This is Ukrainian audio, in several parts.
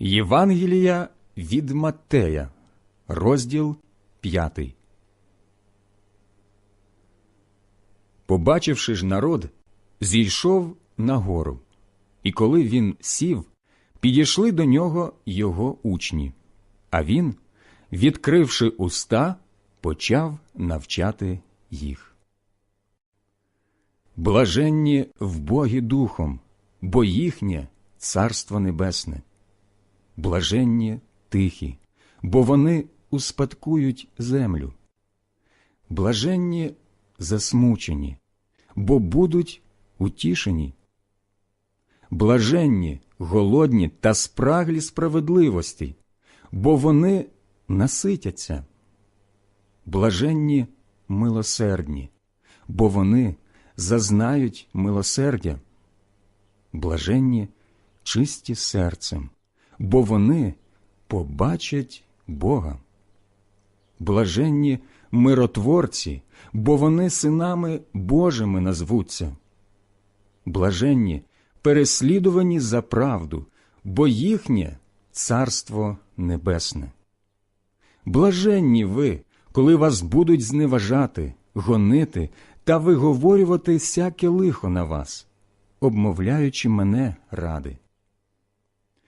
Євангелія від Маттея, розділ 5. Побачивши ж народ, зійшов на гору, і коли він сів, підійшли до нього його учні, а він, відкривши уста, почав навчати їх. Блаженні в Богі духом, бо їхнє царство небесне. Блаженні тихі, бо вони успадкують землю. Блаженні засмучені, бо будуть утішені. Блаженні, голодні та спраглі справедливості, бо вони наситяться. Блаженні милосердні, бо вони зазнають милосердя. Блаженні чисті серцем, бо вони побачать Бога. Блаженні миротворці, бо вони синами Божими назвуться. Блаженні переслідувані за правду, бо їхнє царство небесне. Блаженні ви, коли вас будуть зневажати, гонити та виговорювати всяке лихо на вас, обмовляючи мене ради.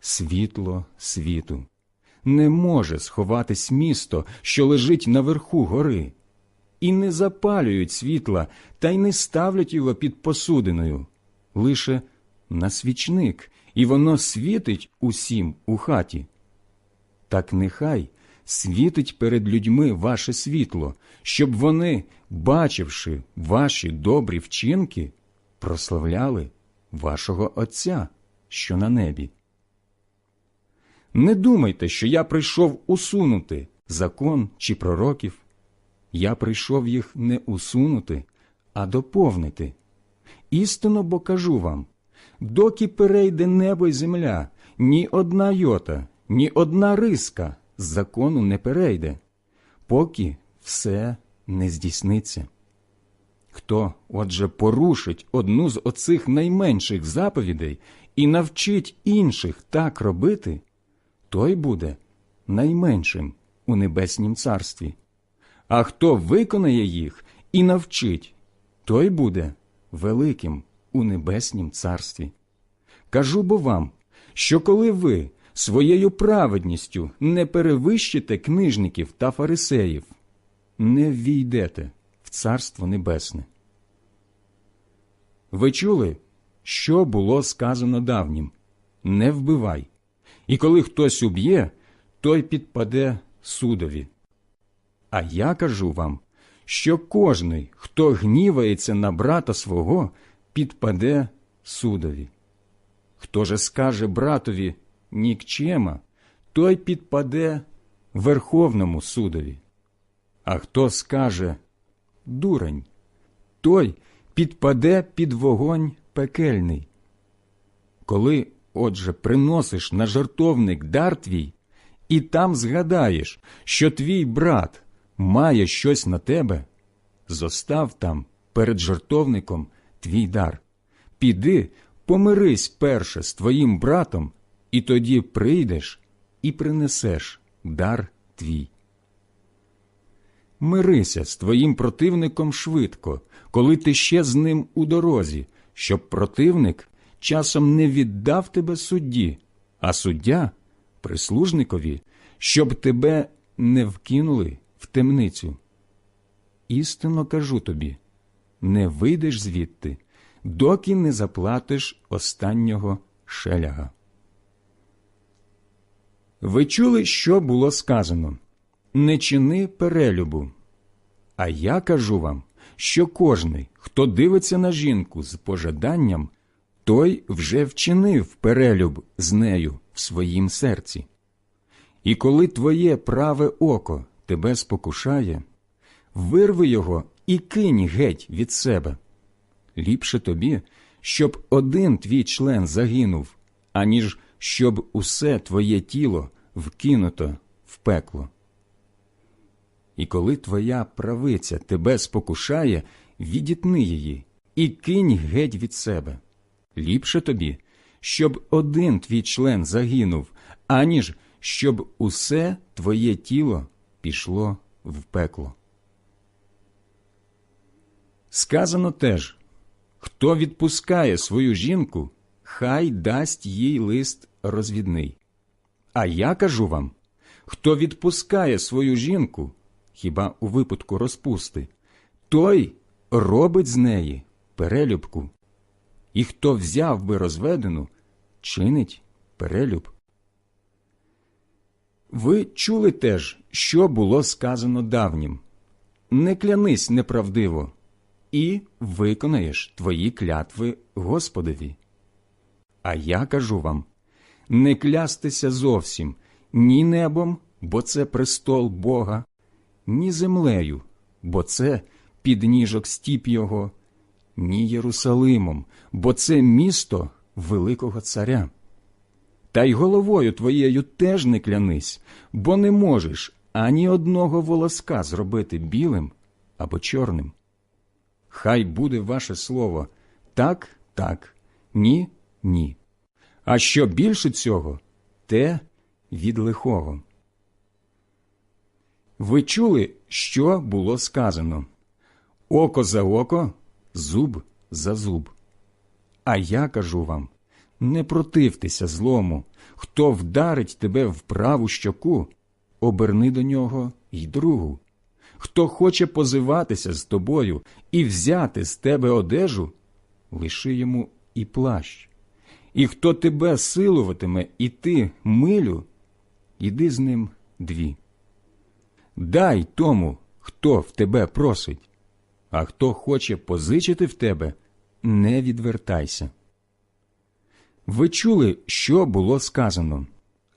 світло світу. Не може сховатись місто, що лежить наверху гори, і не запалюють світла та й не ставлять його під посудиною, лише на свічник, і воно світить усім у хаті. Так нехай світить перед людьми ваше світло, щоб вони, бачивши ваші добрі вчинки, прославляли вашого Отця, що на небі. Не думайте, що я прийшов усунути закон чи пророків. Я прийшов їх не усунути, а доповнити. Істинно бо кажу вам доки перейде небо й земля, ні одна йота, ні одна риска з закону не перейде, поки все не здійсниться. Хто, отже, порушить одну з оцих найменших заповідей і навчить інших так робити, той буде найменшим у небеснім царстві. А хто виконає їх і навчить, той буде великим у небеснім царстві. Кажу бо вам, що коли ви своєю праведністю не перевищите книжників та фарисеїв, не ввійдете в Царство Небесне. Ви чули, що було сказано давнім не вбивай, і коли хтось уб'є, той підпаде судові. А я кажу вам, що кожний, хто гнівається на брата свого, підпаде судові. Хто же скаже братові нікчема, той підпаде Верховному судові. А хто скаже дурень, той підпаде під вогонь пекельний. Коли, отже, приносиш на жартовник дар твій, і там згадаєш, що твій брат має щось на тебе, зостав там перед жартовником твій дар. Піди, помирись перше з твоїм братом, і тоді прийдеш і принесеш дар твій. Мирися з твоїм противником швидко, коли ти ще з ним у дорозі, щоб противник часом не віддав тебе судді, а суддя прислужникові, щоб тебе не вкинули в темницю. Істинно кажу тобі не вийдеш звідти, доки не заплатиш останнього шеляга. Ви чули, що було сказано не чини перелюбу. А я кажу вам, що кожний, хто дивиться на жінку з пожаданням, той вже вчинив перелюб з нею в своїм серці. І коли твоє праве око тебе спокушає, вирви його і кинь геть від себе. Ліпше тобі, щоб один твій член загинув, аніж щоб усе твоє тіло вкинуто в пекло. І коли твоя правиця тебе спокушає, відітни її і кинь геть від себе. Ліпше тобі, щоб один твій член загинув, аніж щоб усе твоє тіло пішло в пекло. Сказано теж хто відпускає свою жінку, хай дасть їй лист розвідний. А я кажу вам хто відпускає свою жінку, хіба у випадку розпусти, той робить з неї перелюбку. І хто взяв би розведену, чинить перелюб. Ви чули теж, що було сказано давнім не клянись неправдиво, і виконаєш твої клятви Господові. А я кажу вам не клястися зовсім ні небом, бо це престол Бога, ні землею, бо це підніжок стіп Його, ні Єрусалимом, бо це місто Великого Царя. Та й головою твоєю теж не клянись, бо не можеш ані одного волоска зробити білим або чорним. Хай буде ваше слово так, так, ні, ні. А що більше цього, те від лихого. Ви чули, що було сказано око за око, зуб за зуб. А я кажу вам не противтеся злому, хто вдарить тебе в праву щоку, оберни до нього й другу. Хто хоче позиватися з тобою і взяти з тебе одежу, лиши йому і плащ. І хто тебе силуватиме і ти милю, іди з ним дві. Дай тому, хто в тебе просить, а хто хоче позичити в тебе, не відвертайся. Ви чули, що було сказано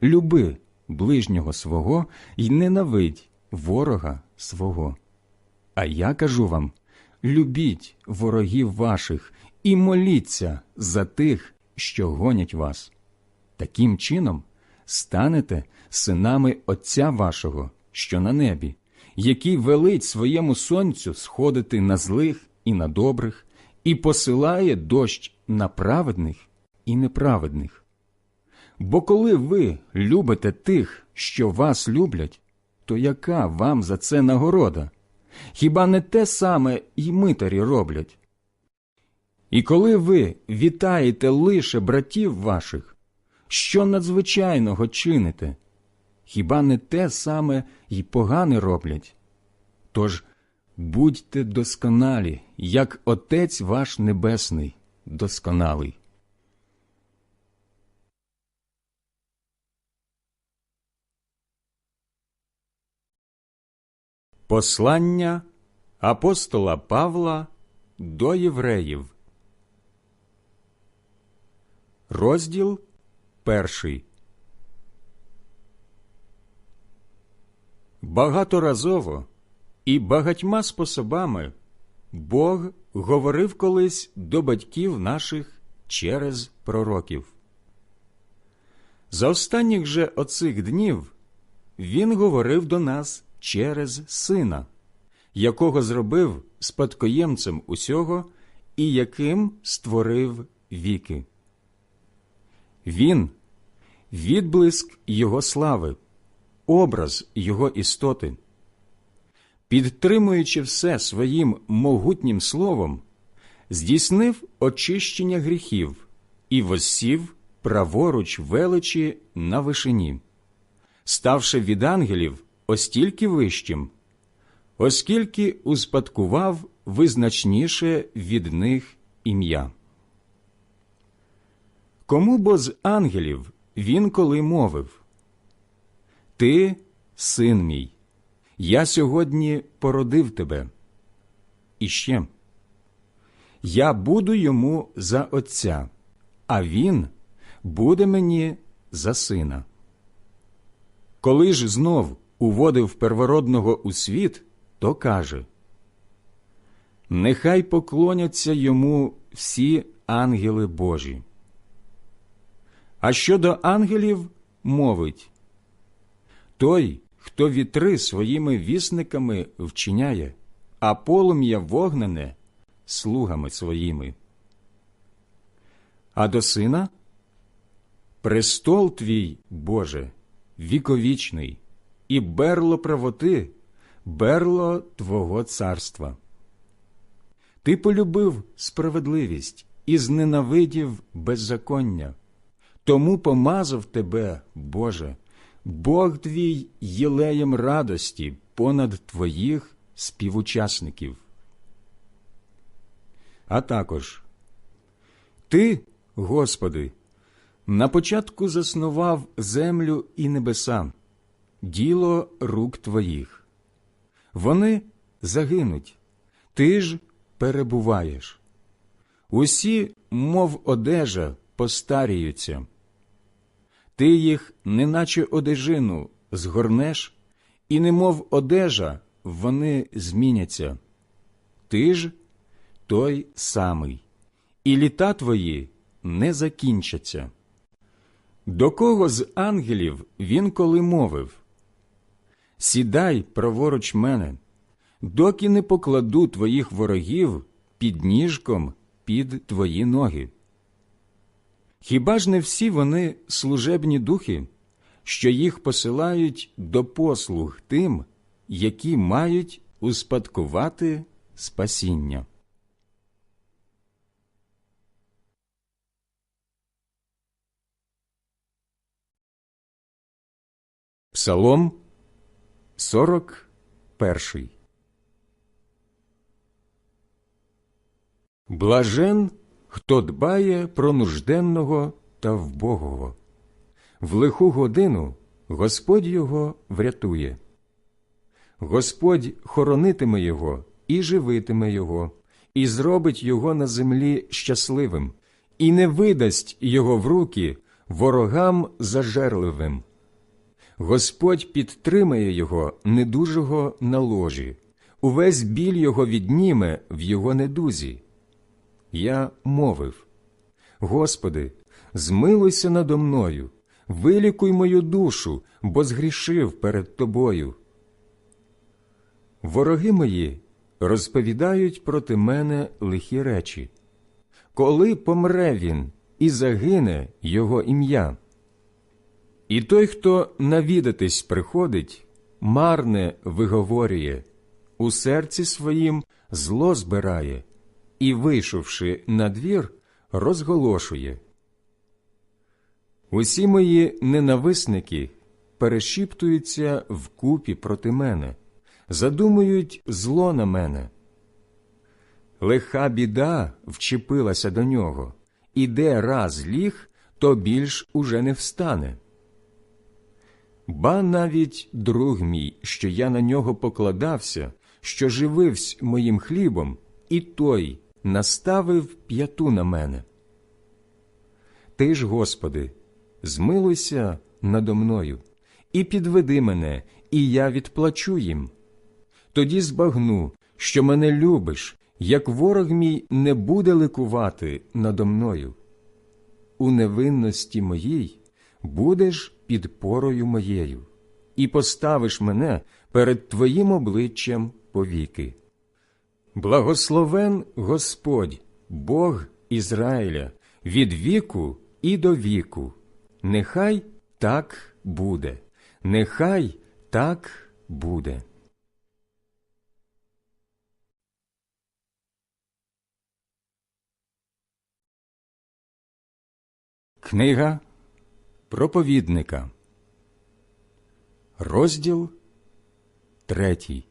люби ближнього свого й ненавидь ворога свого. А я кажу вам любіть ворогів ваших і моліться за тих, що гонять вас. Таким чином станете синами Отця вашого, що на небі, який велить своєму сонцю сходити на злих і на добрих, і посилає дощ на праведних і неправедних. Бо коли ви любите тих, що вас люблять, то яка вам за це нагорода? Хіба не те саме й митарі роблять? І коли ви вітаєте лише братів ваших, що надзвичайного чините? Хіба не те саме й погане роблять? Тож будьте досконалі, як Отець ваш Небесний досконалий. Послання апостола Павла до євреїв. Розділ перший. Багаторазово і багатьма способами Бог говорив колись до батьків наших через пророків. За останніх же оцих днів Він говорив до нас через Сина, якого зробив спадкоємцем усього і яким створив віки. Він відблиск Його слави, образ Його істоти. Підтримуючи все своїм могутнім словом, здійснив очищення гріхів і воссів праворуч величі на вишині, ставши від ангелів остільки вищим, оскільки успадкував визначніше від них ім'я. Кому бо з ангелів він коли мовив Ти, син мій, я сьогодні породив тебе. І ще я буду йому за отця, а він буде мені за сина. Коли ж знов уводив первородного у світ, то каже Нехай поклоняться йому всі ангели Божі. А щодо ангелів мовить той, хто вітри своїми вісниками вчиняє, а полум'я вогнене слугами своїми. А до сина престол твій, Боже, віковічний, і берло правоти, берло Твого царства. Ти полюбив справедливість і зненавидів беззаконня, тому помазав тебе, Боже, Бог твій єлеєм радості понад твоїх співучасників. А також Ти, Господи, на початку заснував землю і небеса, діло рук твоїх. Вони загинуть, ти ж перебуваєш. Усі, мов одежа, постаріються. Ти їх, неначе одежину, згорнеш, і немов одежа, вони зміняться. Ти ж той самий, і літа твої не закінчаться. До кого з ангелів він коли мовив Сідай праворуч мене, доки не покладу твоїх ворогів під ніжком під твої ноги. Хіба ж не всі вони служебні духи, що їх посилають до послуг тим, які мають успадкувати спасіння? Псалом 41 Блажен, хто дбає про нужденного та вбогого. В лиху годину Господь його врятує. Господь хоронитиме його і живитиме його, і зробить його на землі щасливим, і не видасть його в руки ворогам зажерливим. Господь підтримає його недужого на ложі, увесь біль його відніме в його недузі. Я мовив Господи, змилуйся надо мною, вилікуй мою душу, бо згрішив перед Тобою. Вороги мої розповідають проти мене лихі речі. Коли помре він і загине його ім'я. І той, хто навідатись приходить, марне виговорює, у серці своїм зло збирає і, вийшовши на двір, розголошує. Усі мої ненависники перешіптуються вкупі проти мене, задумують зло на мене. Лиха біда вчепилася до нього, і де раз ліг, то більш уже не встане. Ба навіть друг мій, що я на нього покладався, що жививсь моїм хлібом, і той наставив п'яту на мене. Ти ж, Господи, змилуйся надо мною, і підведи мене, і я відплачу їм. Тоді збагну, що мене любиш, як ворог мій не буде ликувати надо мною. У невинності моїй будеш підпорою моєю, і поставиш мене перед Твоїм обличчям повіки. Благословен Господь, Бог Ізраїля, від віку і до віку. Нехай так буде, нехай так буде. Книга проповідника, розділ третій.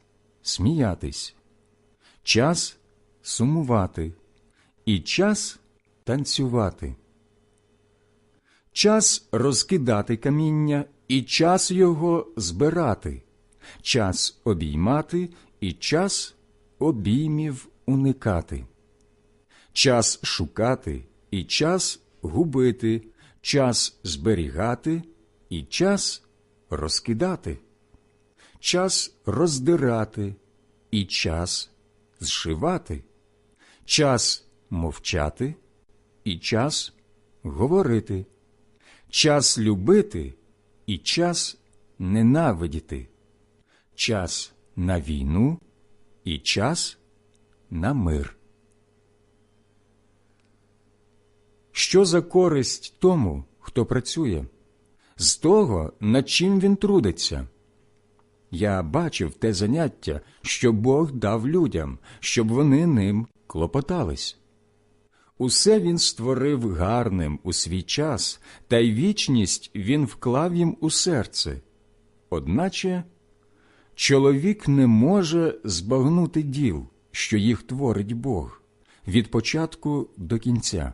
сміятись, час сумувати і час танцювати, час розкидати каміння і час його збирати, час обіймати і час обіймів уникати, час шукати і час губити, час зберігати і час розкидати, час роздирати і час зшивати, час мовчати і час говорити, час любити і час ненавидіти, час на війну і час на мир. Що за користь тому, хто працює, з того, над чим він трудиться? Я бачив те заняття, що Бог дав людям, щоб вони ним клопотались. Усе він створив гарним у свій час, та й вічність він вклав їм у серце. Одначе чоловік не може збагнути діл, що їх творить Бог, від початку до кінця.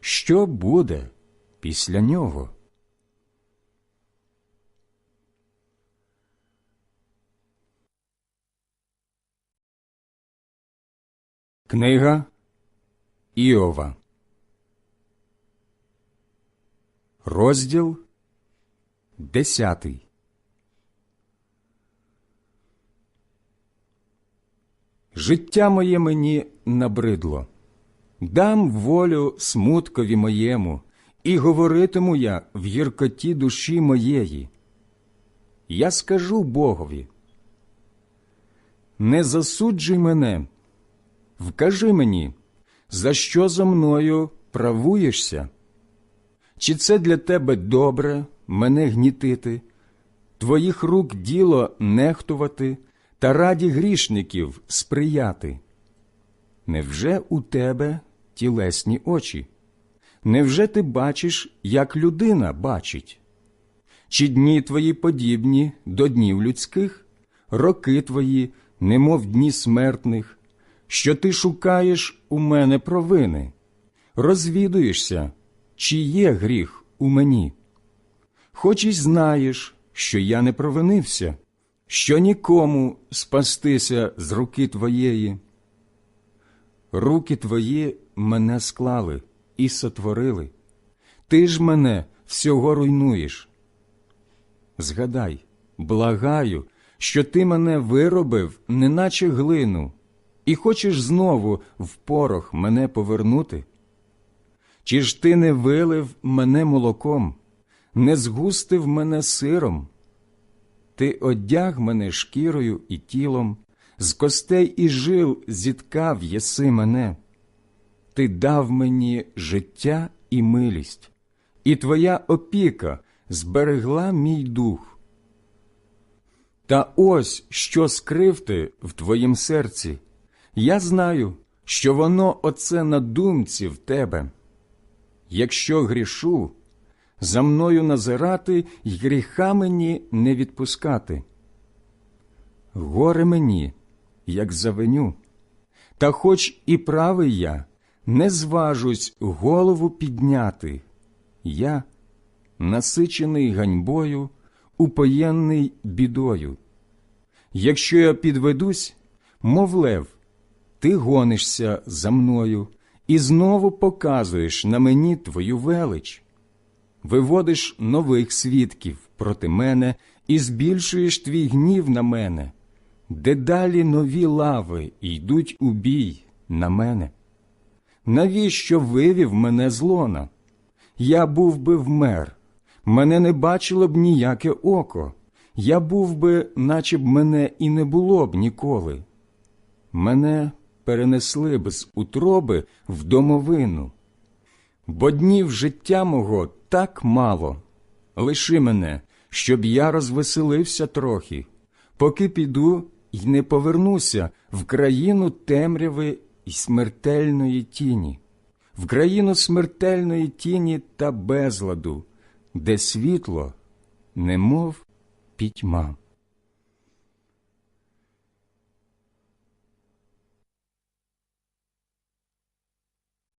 Що буде після нього? Книга Іова, розділ десятий. Життя моє мені набридло. Дам волю смуткові моєму, і говоритиму я в гіркоті душі моєї. Я скажу Богові, не засуджуй мене, вкажи мені, за що за мною правуєшся? Чи це для тебе добре мене гнітити, твоїх рук діло нехтувати та раді грішників сприяти? Невже у тебе тілесні очі? Невже ти бачиш, як людина бачить? Чи дні твої подібні до днів людських, роки твої, немов дні смертних, що ти шукаєш у мене провини, розвідуєшся, чи є гріх у мені. Хоч і знаєш, що я не провинився, що нікому спастися з руки твоєї. Руки твої мене склали і сотворили. Ти ж мене всього руйнуєш. Згадай, благаю, що ти мене виробив, неначе глину, і хочеш знову в порох мене повернути? Чи ж ти не вилив мене молоком, не згустив мене сиром? Ти одяг мене шкірою і тілом, з костей і жил зіткав єси мене. Ти дав мені життя і милість, і твоя опіка зберегла мій дух. Та ось що скрив ти в твоїм серці. Я знаю, що воно оце на думці в тебе. Якщо грішу, за мною назирати й гріха мені не відпускати. Горе мені, як завиню, та хоч і правий я, не зважусь голову підняти. Я, насичений ганьбою, упоєнний бідою. Якщо я підведусь, мов лев, ти гонишся за мною і знову показуєш на мені твою велич. Виводиш нових свідків проти мене і збільшуєш твій гнів на мене, дедалі нові лави йдуть у бій на мене. Навіщо вивів мене з лона? Я був би вмер, мене не бачило б ніяке око, я був би, наче б мене і не було б ніколи. Мене перенесли б з утроби в домовину. Бо днів життя мого так мало. Лиши мене, щоб я розвеселився трохи, поки піду й не повернуся в країну темряви й смертельної тіні, в країну смертельної тіні та безладу, де світло, немов пітьма.